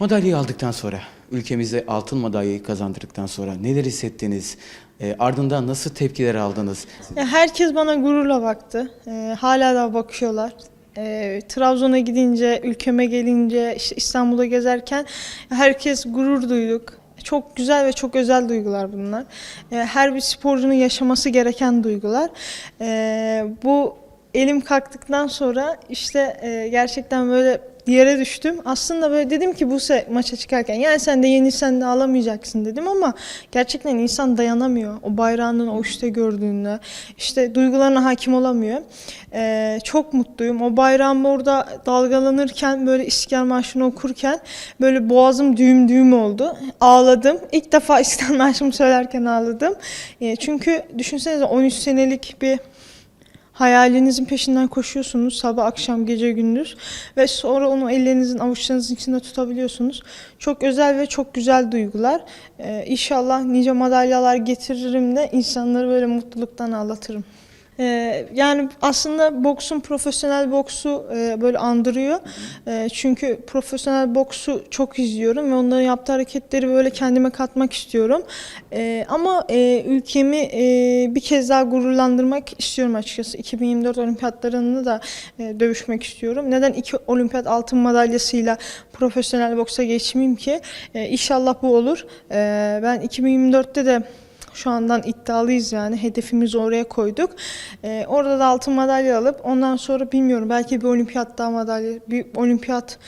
Madalyayı aldıktan sonra, ülkemize altın madalyayı kazandırdıktan sonra neler hissettiniz? E, ardından nasıl tepkiler aldınız? Ya herkes bana gururla baktı. Ee, hala da bakıyorlar. Ee, Trabzon'a gidince, ülkeme gelince, işte İstanbul'da gezerken herkes gurur duyduk. Çok güzel ve çok özel duygular bunlar. Ee, her bir sporcunun yaşaması gereken duygular. Ee, bu elim kalktıktan sonra işte e, gerçekten böyle yere düştüm. Aslında böyle dedim ki bu maça çıkarken yani sen de yenilsen de alamayacaksın dedim ama gerçekten insan dayanamıyor. O bayrağının o işte gördüğünde işte duygularına hakim olamıyor. Ee, çok mutluyum. O bayrağım orada dalgalanırken böyle İstiklal Marşı'nı okurken böyle boğazım düğüm düğüm oldu. Ağladım. İlk defa İstiklal Marşı'mı söylerken ağladım. Ee, çünkü düşünsenize 13 senelik bir Hayalinizin peşinden koşuyorsunuz sabah, akşam, gece, gündüz ve sonra onu ellerinizin, avuçlarınızın içinde tutabiliyorsunuz. Çok özel ve çok güzel duygular. Ee, inşallah nice madalyalar getiririm de insanları böyle mutluluktan ağlatırım. Ee, yani aslında boksun profesyonel boksu e, böyle andırıyor. E, çünkü profesyonel boksu çok izliyorum ve onların yaptığı hareketleri böyle kendime katmak istiyorum. E, ama e, ülkemi e, bir kez daha gururlandırmak istiyorum açıkçası. 2024 olimpiyatlarında da e, dövüşmek istiyorum. Neden iki olimpiyat altın madalyasıyla profesyonel boksa geçmeyeyim ki? E, inşallah bu olur. E, ben 2024'te de şu andan iddialıyız yani. Hedefimizi oraya koyduk. Ee, orada da altın madalya alıp ondan sonra bilmiyorum belki bir olimpiyat daha madalya, bir olimpiyat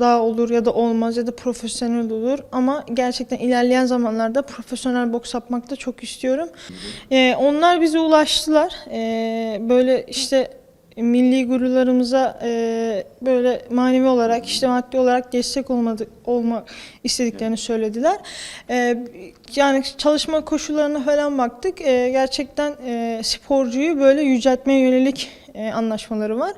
daha olur ya da olmaz ya da profesyonel olur ama gerçekten ilerleyen zamanlarda profesyonel boks yapmak da çok istiyorum. Ee, onlar bize ulaştılar. Ee, böyle işte milli gururlarımıza e, böyle manevi olarak işte maddi olarak destek olmadı olmak istediklerini söylediler. E, yani çalışma koşullarına falan baktık. E, gerçekten e, sporcuyu böyle yüceltmeye yönelik e, anlaşmaları var.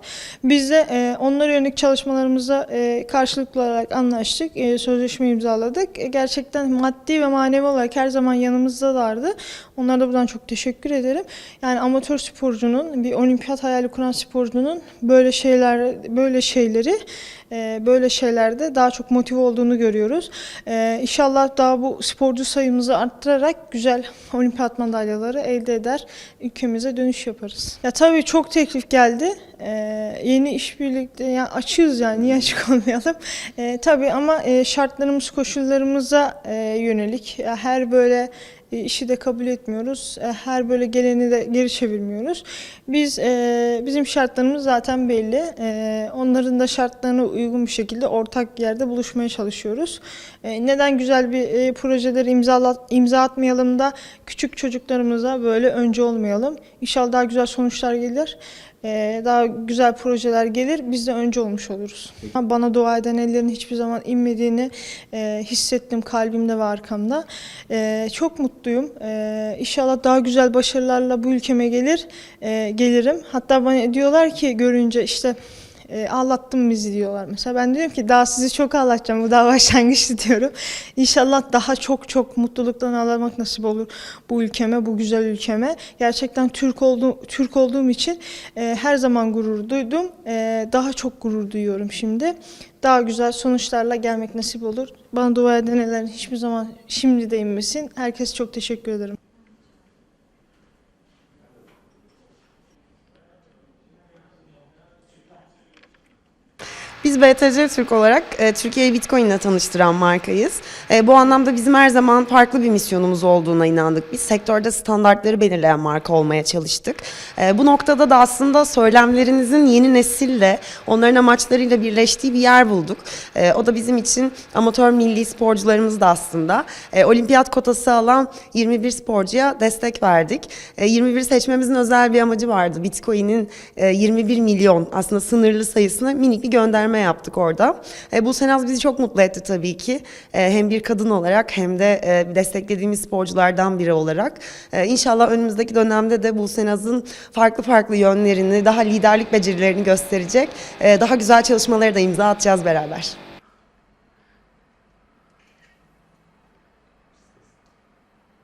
Biz de e, onlara yönelik çalışmalarımıza e, karşılıklı olarak anlaştık. E, sözleşme imzaladık. E, gerçekten maddi ve manevi olarak her zaman yanımızdalardı. Onlara da buradan çok teşekkür ederim. Yani amatör sporcunun, bir olimpiyat hayali kuran sporcunun böyle şeyler böyle şeyleri böyle şeylerde daha çok motive olduğunu görüyoruz. E, inşallah daha bu sporcu sayımızı arttırarak güzel olimpiyat madalyaları elde eder, ülkemize dönüş yaparız. Ya tabii çok teklif geldi. E, yeni işbirlikte yani açığız yani niye açık olmayalım. Tabii ama e, şartlarımız, koşullarımıza e, yönelik her böyle işi de kabul etmiyoruz. E, Her böyle geleni de geri çevirmiyoruz. Biz e, bizim şartlarımız zaten belli. E, Onların da şartlarına uygun bir şekilde ortak yerde buluşmaya çalışıyoruz. E, Neden güzel bir e, projeleri imza imza atmayalım da küçük çocuklarımıza böyle önce olmayalım. İnşallah daha güzel sonuçlar gelir. E, Daha güzel projeler gelir. Biz de önce olmuş oluruz. Bana dua eden ellerin hiçbir zaman inmediğini e, hissettim kalbimde ve arkamda. E, çok mutluyum. E, inşallah daha güzel başarılarla bu ülkeme gelir, gelirim. Hatta bana diyorlar ki görünce işte e, ağlattın bizi diyorlar mesela. Ben diyorum ki daha sizi çok ağlatacağım. Bu daha başlangıçtı diyorum. İnşallah daha çok çok mutluluktan ağlamak nasip olur bu ülkeme, bu güzel ülkeme. Gerçekten Türk olduğum, Türk olduğum için e, her zaman gurur duydum. E, daha çok gurur duyuyorum şimdi. Daha güzel sonuçlarla gelmek nasip olur. Bana dua edenlerin hiçbir zaman şimdi de inmesin. Herkese çok teşekkür ederim. Biz BTC Türk olarak e, Türkiye'yi Bitcoin ile tanıştıran markayız. E, bu anlamda bizim her zaman farklı bir misyonumuz olduğuna inandık. Biz sektörde standartları belirleyen marka olmaya çalıştık. E, bu noktada da aslında söylemlerinizin yeni nesille, onların amaçlarıyla birleştiği bir yer bulduk. E, o da bizim için amatör milli sporcularımız da aslında. E, olimpiyat kotası alan 21 sporcuya destek verdik. E, 21 seçmemizin özel bir amacı vardı. Bitcoin'in e, 21 milyon aslında sınırlı sayısına minik bir gönderme yaptık orada. E, bu Senaz bizi çok mutlu etti tabii ki. E, hem bir kadın olarak hem de e, desteklediğimiz sporculardan biri olarak. E, inşallah önümüzdeki dönemde de bu Senaz'ın farklı farklı yönlerini, daha liderlik becerilerini gösterecek, e, daha güzel çalışmaları da imza atacağız beraber.